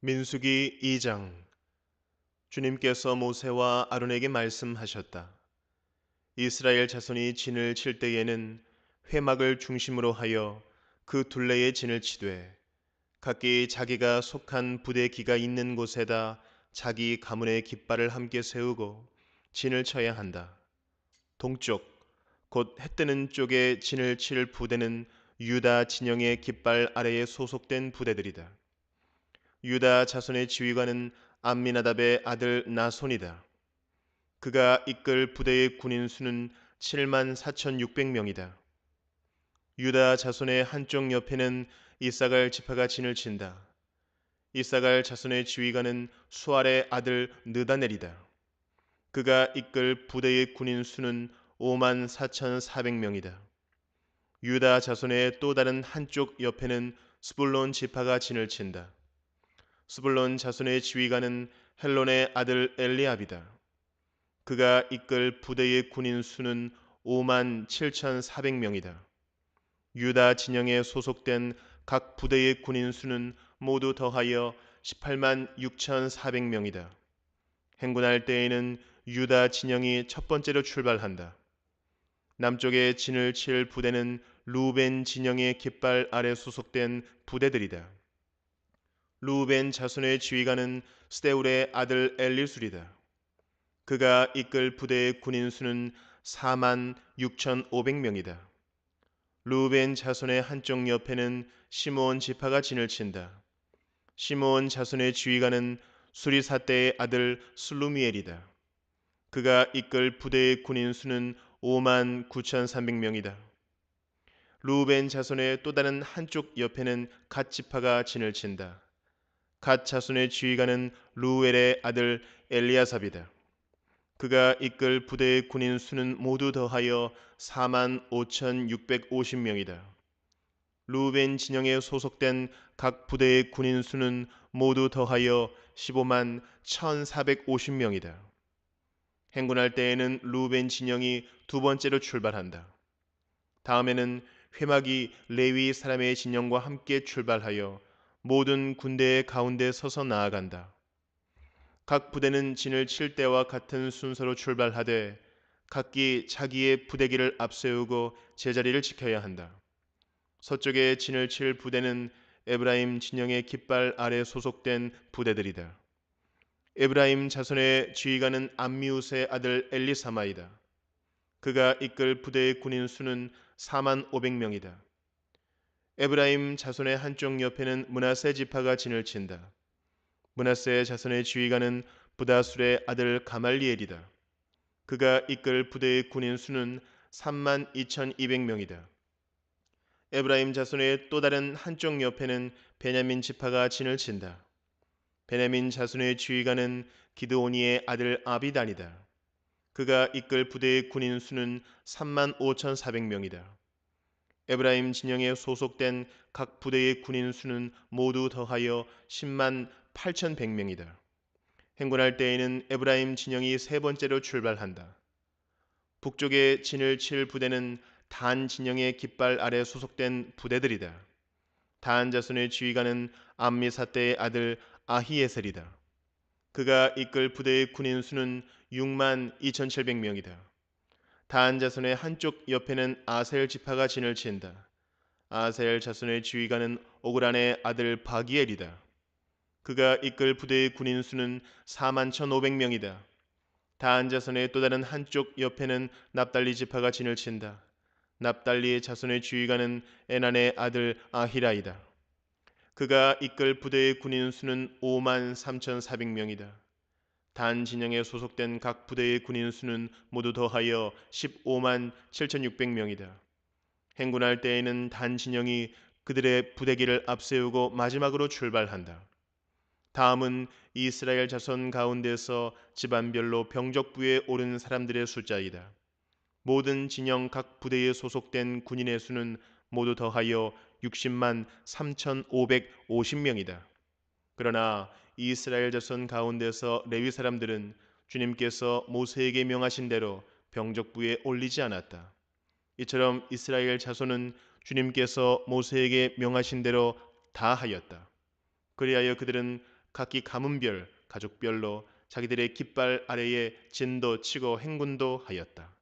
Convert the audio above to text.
민수기 2장 주님께서 모세와 아론에게 말씀하셨다. 이스라엘 자손이 진을 칠 때에는 회막을 중심으로 하여 그 둘레에 진을 치되 각기 자기가 속한 부대 기가 있는 곳에다 자기 가문의 깃발을 함께 세우고 진을 쳐야 한다. 동쪽 곧 해뜨는 쪽에 진을 칠 부대는 유다 진영의 깃발 아래에 소속된 부대들이다. 유다 자손의 지휘관은 암미나답의 아들 나손이다. 그가 이끌 부대의 군인 수는 7만 4,600명이다. 유다 자손의 한쪽 옆에는 이사갈 지파가 진을 친다. 이사갈 자손의 지휘관은 수알의 아들 느다넬이다. 그가 이끌 부대의 군인 수는 5만 4,400명이다. 유다 자손의 또 다른 한쪽 옆에는 스불론 지파가 진을 친다. 스불론 자손의 지휘관은 헬론의 아들 엘리압이다. 그가 이끌 부대의 군인 수는 5만 7,400명이다. 유다 진영에 소속된 각 부대의 군인 수는 모두 더하여 18만 6,400명이다. 행군할 때에는 유다 진영이 첫 번째로 출발한다. 남쪽에 진을 칠 부대는 루벤 진영의 깃발 아래 소속된 부대들이다. 루벤 자손의 지휘관은 스데울의 아들 엘리술이다. 그가 이끌 부대의 군인 수는 4만 6,500명이다. 루벤 자손의 한쪽 옆에는 시므온 지파가 진을 친다. 시므온 자손의 지휘관은 수리사대의 아들 슬루미엘이다. 그가 이끌 부대의 군인 수는 5만 9,300명이다. 루벤 자손의 또 다른 한쪽 옆에는 갓 지파가 진을 친다. 갓 자손의 지휘관은 루엘의 아들 엘리아삽이다. 그가 이끌 부대의 군인 수는 모두 더하여 4만 5,650명이다. 루벤 진영에 소속된 각 부대의 군인 수는 모두 더하여 15만 1,450명이다. 행군할 때에는 루벤 진영이 두 번째로 출발한다. 다음에는 회막이 레위 사람의 진영과 함께 출발하여 모든 군대의 가운데 서서 나아간다. 각 부대는 진을 칠 때와 같은 순서로 출발하되 각기 자기의 부대기를 앞세우고 제자리를 지켜야 한다. 서쪽에 진을 칠 부대는 에브라임 진영의 깃발 아래 소속된 부대들이다. 에브라임 자손의 지휘관은 암미우스의 아들 엘리사마이다. 그가 이끌 부대의 군인 수는 4만 500명이다. 에브라임 자손의 한쪽 옆에는 문하세 지파가 진을 친다. 문하세 자손의 지휘관은 부다술의 아들 가말리엘이다. 그가 이끌 부대의 군인 수는 3만 2,200명이다. 에브라임 자손의 또 다른 한쪽 옆에는 베냐민 지파가 진을 친다. 베냐민 자손의 지휘관은 기드오니의 아들 아비단이다. 그가 이끌 부대의 군인 수는 3만 5,400명이다. 에브라임 진영에 소속된 각 부대의 군인 수는 모두 더하여 10만 8,100명이다. 행군할 때에는 에브라임 진영이 세 번째로 출발한다. 북쪽에 진을 칠 부대는 단 진영의 깃발 아래 소속된 부대들이다. 단 자손의 지휘관은 암미사대의 아들 아히에셀이다. 그가 이끌 부대의 군인 수는 6만 2,700명이다. 단 자손의 한쪽 옆에는 아셀 지파가 진을 친다. 아셀 자손의 지휘관은 오그란의 아들 바기엘이다. 그가 이끌 부대의 군인 수는 4만 1,500명이다. 단 자손의 또 다른 한쪽 옆에는 납달리 지파가 진을 친다. 납달리의 자손의 지휘관은 에난의 아들 아히라이다. 그가 이끌 부대의 군인 수는 5만 3,400명이다. 단 진영에 소속된 각 부대의 군인 수는 모두 더하여 15만 7,600명이다. 행군할 때에는 단 진영이 그들의 부대기를 앞세우고 마지막으로 출발한다. 다음은 이스라엘 자손 가운데서 집안별로 병적부에 오른 사람들의 숫자이다. 모든 진영 각 부대에 소속된 군인의 수는 모두 더하여 60만 3,550명이다. 그러나 이스라엘 자손 가운데서 레위 사람들은 주님께서 모세에게 명하신 대로 병적부에 올리지 않았다. 이처럼 이스라엘 자손은 주님께서 모세에게 명하신 대로 다 하였다. 그리하여 그들은 각기 가문별 가족별로 자기들의 깃발 아래에 진도 치고 행군도 하였다.